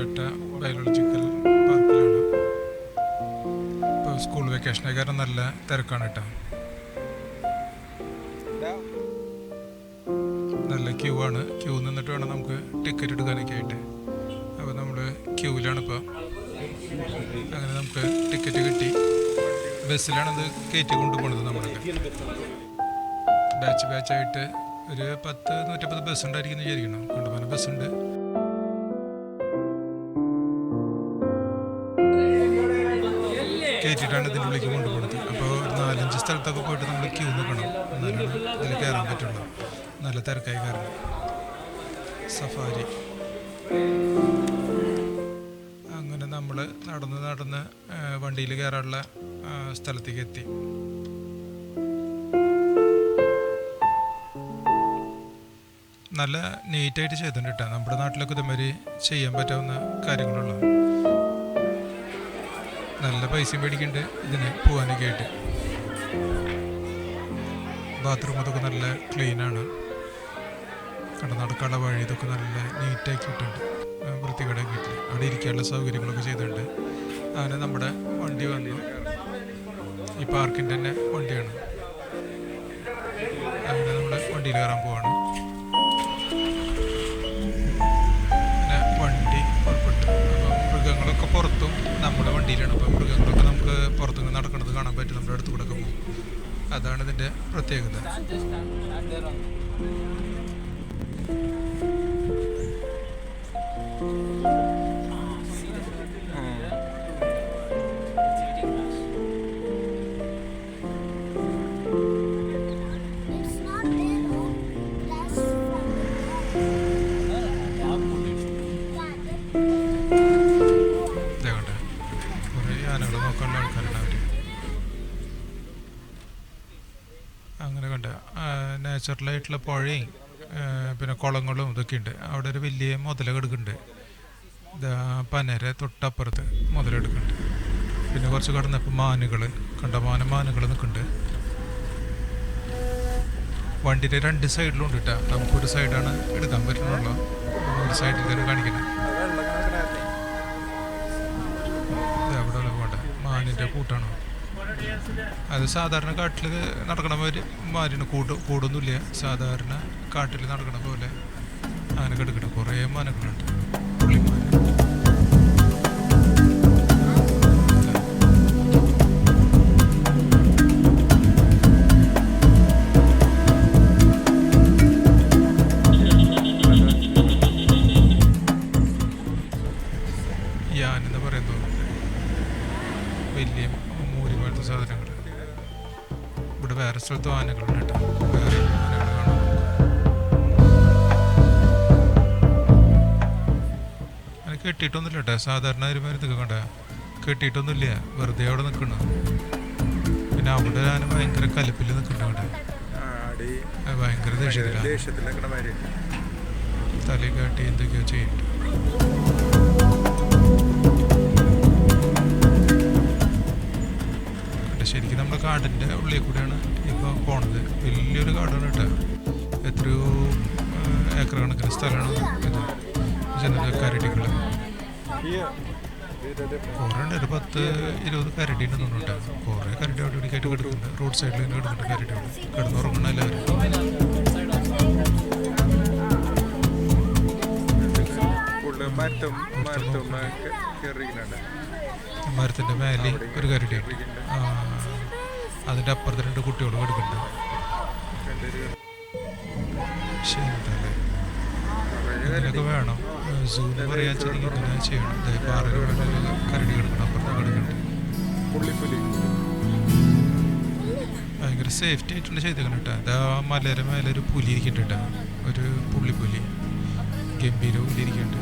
Calcutta biological പാർക്കിലാണ്. ഇപ്പോൾ school വെക്കേഷനെ നല്ല തിരക്കാണ് കേട്ടോ. നല്ല ക്യൂ ആണ്. ക്യൂ നിന്നിട്ട് വേണം നമുക്ക് ടിക്കറ്റ് എടുക്കാനൊക്കെ ആയിട്ട്. അപ്പോൾ നമ്മൾ ക്യൂവിലാണ് ഇപ്പോൾ അങ്ങനെ നമുക്ക് ടിക്കറ്റ് കിട്ടി. ബസ്സിലാണ് ഇത് കയറ്റി കൊണ്ടുപോകുന്നത് നമ്മളൊക്കെ. ബാച്ച് ബാച്ചായിട്ട് ഒരു പത്ത് നൂറ്റമ്പത് ബസ് ഉണ്ടായിരിക്കുന്നു വിചാരിക്കണം കൊണ്ടുപോകാൻ ബസ്സുണ്ട്. കയറ്റിയിട്ടാണ് ഇതിന്റെ ഉള്ളിലേക്ക് കൊണ്ടുപോകുന്നത്. അപ്പോൾ ഒരു നാലഞ്ച് സ്ഥലത്തൊക്കെ പോയിട്ട് നമ്മൾ ക്യൂ നിൽക്കണം എന്നാലാണ് ഇതിൽ കയറാൻ പറ്റുള്ളൂ. നല്ല തിരക്കായി കയറണം സഫാരി. അങ്ങനെ നമ്മൾ നടന്ന് നടന്ന് വണ്ടിയിൽ കയറാനുള്ള സ്ഥലത്തേക്ക് എത്തി. നല്ല നീറ്റായിട്ട് ചെയ്തിട്ടുണ്ട് കേട്ടോ നമ്മുടെ നാട്ടിലൊക്കെ ഇതുമാതിരി ചെയ്യാൻ പറ്റാവുന്ന കാര്യങ്ങളുള്ള നല്ല മേടിക്കണ്ട് ഇതിന് പോകാനൊക്കെ ആയിട്ട്. ബാത്റൂം അതൊക്കെ നല്ല ക്ലീനാണ് കണ്ട നടക്കാനുള്ള വഴി ഇതൊക്കെ നല്ല നീറ്റാക്കിയിട്ടുണ്ട് വൃത്തികേടാക്കിയിട്ടില്ല അവിടെ ഇരിക്കാനുള്ള സൗകര്യങ്ങളൊക്കെ ചെയ്തിട്ടുണ്ട്. അങ്ങനെ നമ്മുടെ വണ്ടി വന്നു. ഈ പാർക്കിന്റെ തന്നെ വണ്ടിയാണ്. അങ്ങനെ നമ്മുടെ വണ്ടിയിൽ കയറാൻ പോവാണ്. പുറത്തും നമ്മുടെ വണ്ടിയിലാണ്. അപ്പോൾ മൃഗങ്ങളൊക്കെ നമുക്ക് പുറത്തുനിന്ന് നടക്കുന്നത് കാണാൻ പറ്റും. നമ്മുടെ അടുത്ത് കൂടെ പോകും. അതാണ് ഇതിന്റെ പ്രത്യേകത. It's അങ്ങനെ കണ്ട. നാച്ചുറലായിട്ടുള്ള പുഴയും പിന്നെ കുളങ്ങളും ഇതൊക്കെ ഉണ്ട്. അവിടെ ഒരു വലിയ മുതല ഇതാ പനര തൊട്ടപ്പുറത്ത് മുതലെടുക്കുന്നുണ്ട് പിന്നെ കുറച്ച് കടന്നപ്പോൾ മാനുകൾ കണ്ടമാനം മാനുകൾ നിൽക്കുന്നുണ്ട്. വണ്ടിയുടെ രണ്ട് സൈഡിലും ഉണ്ട് കേട്ടോ. നമുക്കൊരു സൈഡാണ് എടുക്കാൻ പറ്റുന്നുള്ളൂ ഒരു സൈഡിൽ തന്നെ കാണിക്കണം അവിടെ പോണ്ട മാനിന്റെ കൂട്ടാണ്. അത് സാധാരണ കാട്ടിൽ നടക്കണ മാതിരി മാനിന് കൂട് കൂടൊന്നുമില്ല സാധാരണ കാട്ടിൽ നടക്കണ പോലെ അങ്ങനെ കിടക്കണം കുറേ മാനങ്ങളുണ്ട്. മൂരി പോലത്തെ സാധനങ്ങൾ ഇവിടെ വേറെ സ്ഥലത്തും ആനകളുണ്ട് കേട്ടോ. വേറെ ആനകൾ കാണാം. അങ്ങനെ കെട്ടിയിട്ടൊന്നുമില്ല കേട്ടോ. സാധാരണ ഒരു മാതിരി കണ്ട? കെട്ടിയിട്ടൊന്നുമില്ല. വെറുതെ അവിടെ നിൽക്കണ. പിന്നെ അവിടെ ആന ഭയങ്കര കലപ്പിൽ നിൽക്കണ്ട കേട്ടോ. ഭയങ്കര ദേഷ്യത്തിലാണ് തലയിൽ കാട്ടി എന്തൊക്കെയോ ചെയ്യുന്നുണ്ട് കാടിന്റെ ഉള്ളിൽ കൂടിയാണ് ഇപ്പോൾ പോണത്. വലിയൊരു കാടാണ് കേട്ടോ. എത്രയോ ഏക്കർ കണക്കിന് സ്ഥലമാണ് ഇത്. ജനറൽ കരടികൾ. കുറേ ഉണ്ട്. ഒരു പത്ത് ഇരുപത് കരടി ഉണ്ട് തോന്നുന്നുണ്ട് കുറേ കരടി അവിടെ ഇവിടേക്കായിട്ട് കിടക്കുന്നുണ്ട്. റോഡ് സൈഡിൽ തന്നെ കിടക്കുന്നുണ്ട് കരടികൾ കിടന്നുറങ്ങണ എല്ലാവരും. മരത്തിന്റെ മേലെ ഒരു കരടിയുണ്ട് അതിന്റെ അപ്പുറത്ത് രണ്ട് ശരി എന്തായാലും. ഇതിനൊക്കെ ഭയങ്കര സേഫ്റ്റി ആയിട്ടുണ്ട് ചെയ്തേക്കണം കേട്ടോ. മലയുടെ മേലെ ഒരു പുലി ഇരിക്കുന്നുണ്ട് ഒരു പുള്ളിപ്പുലി. ഗംഭീര പുലി ഇരിക്കുന്നുണ്ട്.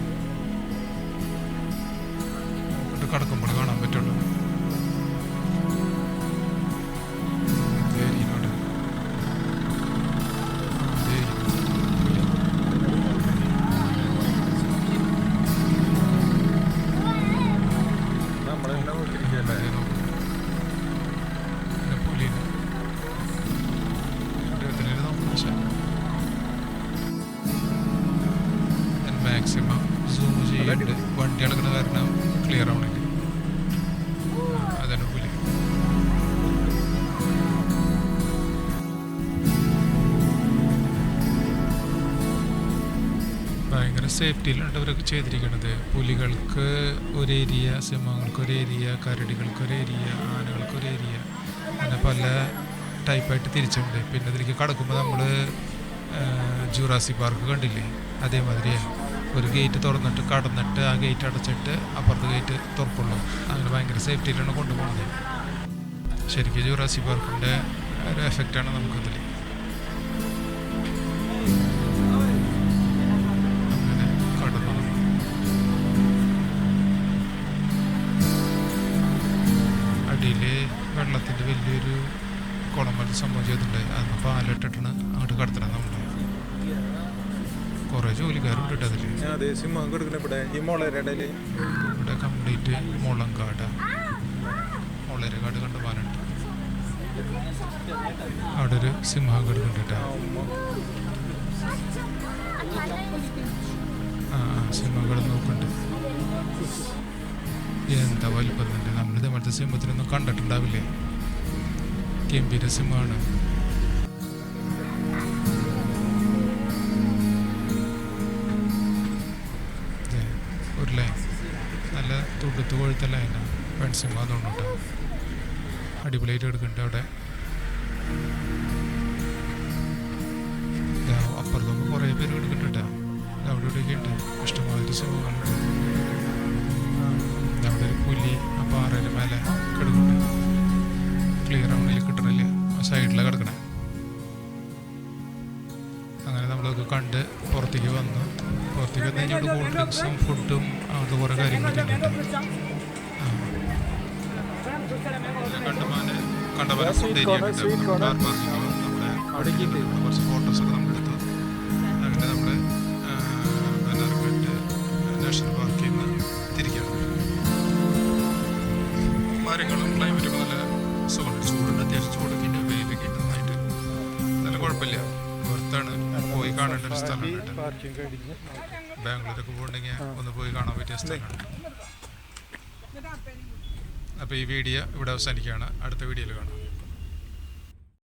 കടക്കുമ്പോൾ വണ്ടി നടക്കുന്ന കാരണം ക്ലിയർ ആവണെങ്കിൽ അതാണ് ഭയങ്കര സേഫ്റ്റിയിലാണ് അവരൊക്കെ ചെയ്തിരിക്കുന്നത് പുലികൾക്ക് ഒരു ഏരിയ സിംഹങ്ങൾക്ക് ഒരു ഏരിയ കരടികൾക്ക് ഒരു ഏരിയ ആനകൾക്ക് ഒരു ഏരിയ അങ്ങനെ പല ടൈപ്പായിട്ട് തിരിച്ചിട്ടുണ്ട്. പിന്നെ ഇതിലേക്ക് കടക്കുമ്പോൾ നമ്മൾ ജൂറാസി പാർക്ക് കണ്ടില്ലേ? അതേമാതിരിയാണ് ഒരു ഗേറ്റ് തുറന്നിട്ട് കടന്നിട്ട് ആ ഗേറ്റ് അടച്ചിട്ട് അപ്പുറത്തെ ഗേറ്റ് തുറക്കുള്ളൂ. അങ്ങനെ ഭയങ്കര സേഫ്റ്റിയിലാണ് കൊണ്ടുപോകുന്നത്. ശരിക്കും ജൂറാസി പാർക്കിന്റെ ഒരു എഫക്റ്റാണ് നമുക്കതിൽ. വെള്ളത്തിന്റെ വലിയൊരു കുളം പോലെ സംഭവം ചെയ്തിട്ടുണ്ട് അന്ന് പാലിട്ടിട്ടാണ് അങ്ങോട്ട് കടത്തണം നമ്മൾ കുറേ ജോലിക്കാരുണ്ട് കേട്ടോ അതിൽ ഇവിടെ കംപ്ലീറ്റ് മുളങ്കാട്. മുളരക്കാട് കണ്ട പാലുണ്ട് അവിടെ ഒരു സിംഹം കേട്ടോ. ആ നോക്കുന്നുണ്ട്. എന്താ വലിപ്പം തന്നെ മറ്റേ സിംഹത്തിനൊന്നും കണ്ടിട്ടുണ്ടാവില്ലേ? ഗംഭീര സിംഹമാണ് കൊഴുത്ത ലൈനാണ് പെൺസിംഹം തോന്നുന്നുണ്ട് അടിപൊളിയായിട്ട് എടുക്കുന്നുണ്ട് അവിടെ? അപ്പുറത്തൊക്കെ കുറേ പേര് എടുക്കുന്നുണ്ട് അവിടെ ഇവിടെയൊക്കെ ഉണ്ട്. ഇഷ്ടമാതിരി സിനിമകളുണ്ട് അവിടെ ഒരു പുലി ആ പാറയുടെ മേലെ കിടക്കുന്നുണ്ട്. ക്ലിയർ ആവണില്ല കിട്ടണില്ല. സൈഡിലാണ് കിടക്കണേ. അങ്ങനെ നമ്മളൊക്കെ കണ്ട് പുറത്തേക്ക് വന്നു. പുറത്തേക്ക് വന്നു കഴിഞ്ഞാൽ കൂൾ ഡ്രിങ്ക്സും ഫുഡും അങ്ങനത്തെ കുറേ കാര്യങ്ങളൊക്കെ കണ്ടമാന് കണ്ടമാനം ഫുഡ് ഏരിയ ഉണ്ട്. നമ്മുടെ കാർ പാർക്കിംഗ് നമ്മുടെ കുറച്ച് ഫോട്ടോസൊക്കെ നമ്മൾ എടുത്തു അങ്ങനെ നമ്മൾ ബനാർഘട്ട് നാഷണൽ പാർക്കിൽ നിന്ന് മരങ്ങളും നല്ല സുഖമുണ്ട് ചൂടുണ്ട് അത്യാവശ്യം ചൂടൊക്കെ ഉണ്ട്. വെയിലൊക്കെ ഉണ്ട് നന്നായിട്ട്. നല്ല കുഴപ്പമില്ല. പുറത്താണ് പോയി കാണേണ്ട ഒരു സ്ഥലമാണ് ബാംഗ്ലൂരൊക്കെ പോകണമെങ്കിൽ ഒന്ന് പോയി കാണാൻ പറ്റിയ സ്ഥലമാണ് അപ്പോൾ ഈ വീഡിയോ ഇവിടെ അവസാനിക്കുകയാണ്. അടുത്ത വീഡിയോയിൽ കാണാം.